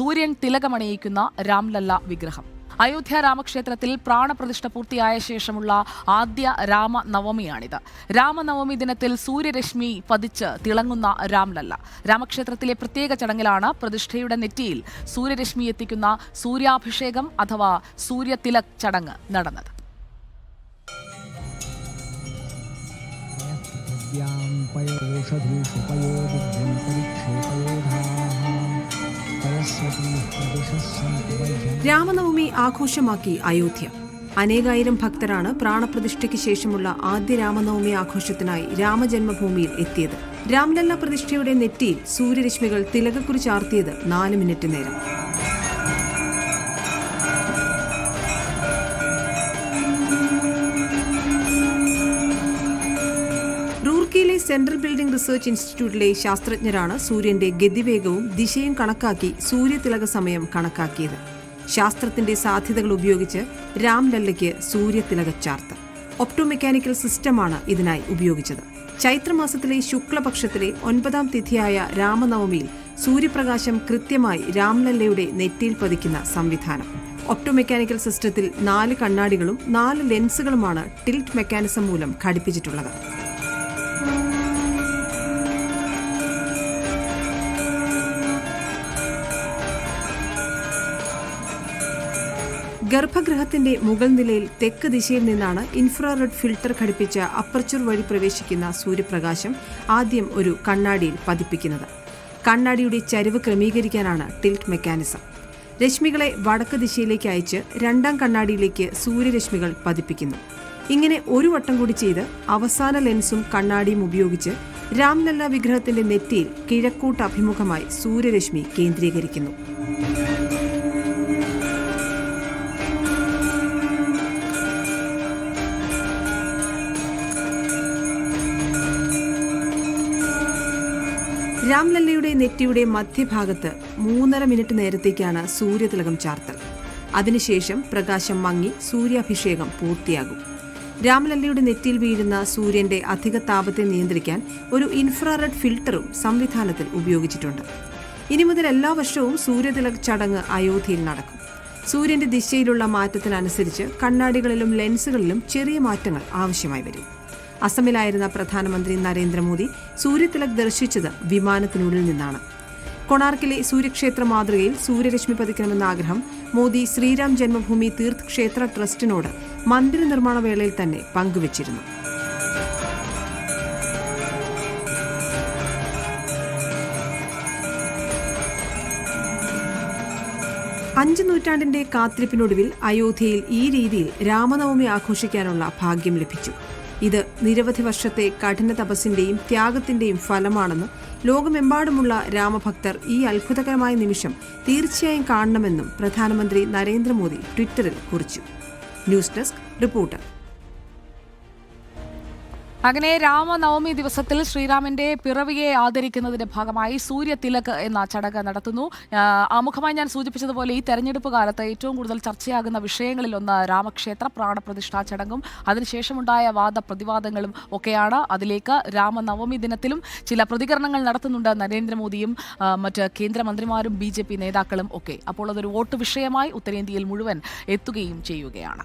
സൂര്യൻ തിലകമണിയിക്കുന്ന രാംലല്ല വിഗ്രഹം. അയോധ്യ രാമക്ഷേത്രത്തിൽ പ്രാണപ്രതിഷ്ഠ പൂർത്തിയായ ശേഷമുള്ള ആദ്യ രാമനവമിയാണിത്. രാമനവമി ദിനത്തിൽ സൂര്യരശ്മി പതിച്ച് തിളങ്ങുന്ന രാംലല്ല. രാമക്ഷേത്രത്തിലെ പ്രത്യേക ചടങ്ങിലാണ് പ്രതിഷ്ഠയുടെ നെറ്റിയിൽ സൂര്യരശ്മി എത്തിക്കുന്ന സൂര്യാഭിഷേകം അഥവാ സൂര്യതിലക് ചടങ്ങ് നടന്നത്. രാമനവമി ആഘോഷമാക്കി അയോധ്യ. അനേകായിരം ഭക്തരാണ് പ്രാണപ്രതിഷ്ഠയ്ക്ക് ശേഷമുള്ള ആദ്യ രാമനവമി ആഘോഷത്തിനായി രാമജന്മഭൂമിയിൽ എത്തിയത്. രാംലല്ല പ്രതിഷ്ഠയുടെ നെറ്റിയിൽ സൂര്യരശ്മികൾ തിലകക്കുറി ചാർത്തിയത് നാല് മിനിറ്റ് നേരം. സെൻട്രൽ ബിൽഡിംഗ് റിസർച്ച് ഇൻസ്റ്റിറ്റ്യൂട്ടിലെ ശാസ്ത്രജ്ഞരാണ് സൂര്യന്റെ ഗതിവേഗവും ദിശയും കണക്കാക്കി സൂര്യതിലക സമയം കണക്കാക്കിയത്. ശാസ്ത്രത്തിന്റെ സാധ്യതകൾ ഉപയോഗിച്ച് രാംലല്ലയ്ക്ക് സൂര്യതിലക ചാർത്ത്. ഒപ്റ്റോമെക്കാനിക്കൽ സിസ്റ്റമാണ് ഇതിനായി ഉപയോഗിച്ചത്. ചൈത്രമാസത്തിലെ ശുക്ലപക്ഷത്തിലെ ഒൻപതാം തിഥിയായ രാമനവമിയിൽ സൂര്യപ്രകാശം കൃത്യമായി രാംലല്ലയുടെ നെറ്റിയിൽ പതിക്കുന്ന സംവിധാനം. ഒപ്റ്റോമെക്കാനിക്കൽ സിസ്റ്റത്തിൽ നാല് കണ്ണാടികളും നാല് ലെൻസുകളുമാണ് ടിൽറ്റ് മെക്കാനിസം മൂലം ഘടിപ്പിച്ചിട്ടുള്ളത്. ഗർഭഗൃഹത്തിന്റെ മുകൾ നിലയിൽ തെക്ക് ദിശയിൽ നിന്നാണ് ഇൻഫ്രാറെഡ് ഫിൽട്ടർ ഘടിപ്പിച്ച അപ്പർച്ചർ വഴി പ്രവേശിക്കുന്ന സൂര്യപ്രകാശം ആദ്യം ഒരു കണ്ണാടിയിൽ പതിപ്പിക്കുന്നത്. കണ്ണാടിയുടെ ചരിവ് ക്രമീകരിക്കാനാണ് ടിൽറ്റ് മെക്കാനിസം. രശ്മികളെ വടക്ക് ദിശയിലേക്ക് അയച്ച് രണ്ടാം കണ്ണാടിയിലേക്ക് സൂര്യരശ്മികൾ പതിപ്പിക്കുന്നു. ഇങ്ങനെ ഒരു വട്ടം കൂടി ചെയ്ത് അവസാന ലെൻസും കണ്ണാടിയും ഉപയോഗിച്ച് രാംലല്ല വിഗ്രഹത്തിന്റെ നെറ്റിയിൽ കിഴക്കൂട്ട് അഭിമുഖമായി സൂര്യരശ്മി കേന്ദ്രീകരിക്കുന്നു. രാംലല്ലയുടെ നെറ്റിയുടെ മധ്യഭാഗത്ത് മൂന്നര മിനിറ്റ് നേരത്തേക്കാണ് സൂര്യതിലകം ചാർത്തൽ. അതിനുശേഷം പ്രകാശം മങ്ങി സൂര്യാഭിഷേകം പൂർത്തിയാകും. രാംലല്ലയുടെ നെറ്റിയിൽ വീഴുന്ന സൂര്യന്റെ അധിക താപത്തെ നിയന്ത്രിക്കാൻ ഒരു ഇൻഫ്രാറെഡ് ഫിൽട്ടറും സംവിധാനത്തിൽ ഉപയോഗിച്ചിട്ടുണ്ട്. ഇനി മുതൽ എല്ലാ വർഷവും സൂര്യതിലക് ചടങ്ങ് അയോധ്യയിൽ നടക്കും. സൂര്യന്റെ ദിശയിലുള്ള മാറ്റത്തിനനുസരിച്ച് കണ്ണാടികളിലും ലെൻസുകളിലും ചെറിയ മാറ്റങ്ങൾ ആവശ്യമായി വരും. അസമിലായിരുന്ന പ്രധാനമന്ത്രി നരേന്ദ്രമോദി സൂര്യതിലക് ദർശിച്ചത് വിമാനത്തിനുള്ളിൽ നിന്നാണ്. കൊണാർക്കിലെ സൂര്യക്ഷേത്ര മാതൃകയിൽ സൂര്യരശ്മി പതിക്കണമെന്ന ആഗ്രഹം മോദി ശ്രീരാം ജന്മഭൂമി തീർത്ഥ് ക്ഷേത്ര ട്രസ്റ്റിനോട് മന്ദിര നിർമ്മാണ വേളയിൽ തന്നെ പങ്കുവച്ചിരുന്നു. അഞ്ച് നൂറ്റാണ്ടിന്റെ കാത്തിരിപ്പിനൊടുവിൽ അയോധ്യയിൽ ഈ രീതിയിൽ രാമനവമി ആഘോഷിക്കാനുള്ള ഭാഗ്യം ലഭിച്ചു. ഇത് നിരവധി വർഷത്തെ കഠിന തപസ്സിന്റെയും ത്യാഗത്തിന്റെയും ഫലമാണെന്ന് ലോകമെമ്പാടുമുള്ള രാമഭക്തർ ഈ അത്ഭുതകരമായ നിമിഷം തീർച്ചയായും കാണണമെന്നും പ്രധാനമന്ത്രി നരേന്ദ്രമോദി ട്വിറ്ററിൽ കുറിച്ചു. News desk reporter. അങ്ങനെ രാമനവമി ദിവസത്തിൽ ശ്രീരാമന്റെ പിറവിയെ ആദരിക്കുന്നതിന്റെ ഭാഗമായി സൂര്യതിലക് എന്ന ചടങ്ങ് നടത്തുന്നു. ആമുഖമായി ഞാൻ സൂചിപ്പിച്ചതുപോലെ ഈ തെരഞ്ഞെടുപ്പ് കാലത്ത് ഏറ്റവും കൂടുതൽ ചർച്ചയാകുന്ന വിഷയങ്ങളിലൊന്ന് രാമക്ഷേത്ര പ്രാണപ്രതിഷ്ഠാ ചടങ്ങും അതിനുശേഷമുണ്ടായ വാദപ്രതിവാദങ്ങളും ഒക്കെയാണ്. അതിലേക്ക് രാമനവമി ദിനത്തിലും ചില പ്രതികരണങ്ങൾ നടത്തുന്നുണ്ട് നരേന്ദ്രമോദിയും മറ്റ് കേന്ദ്രമന്ത്രിമാരും ബി നേതാക്കളും ഒക്കെ. അപ്പോൾ അതൊരു വോട്ട് വിഷയമായി ഉത്തരേന്ത്യയിൽ മുഴുവൻ എത്തുകയും ചെയ്യുകയാണ്.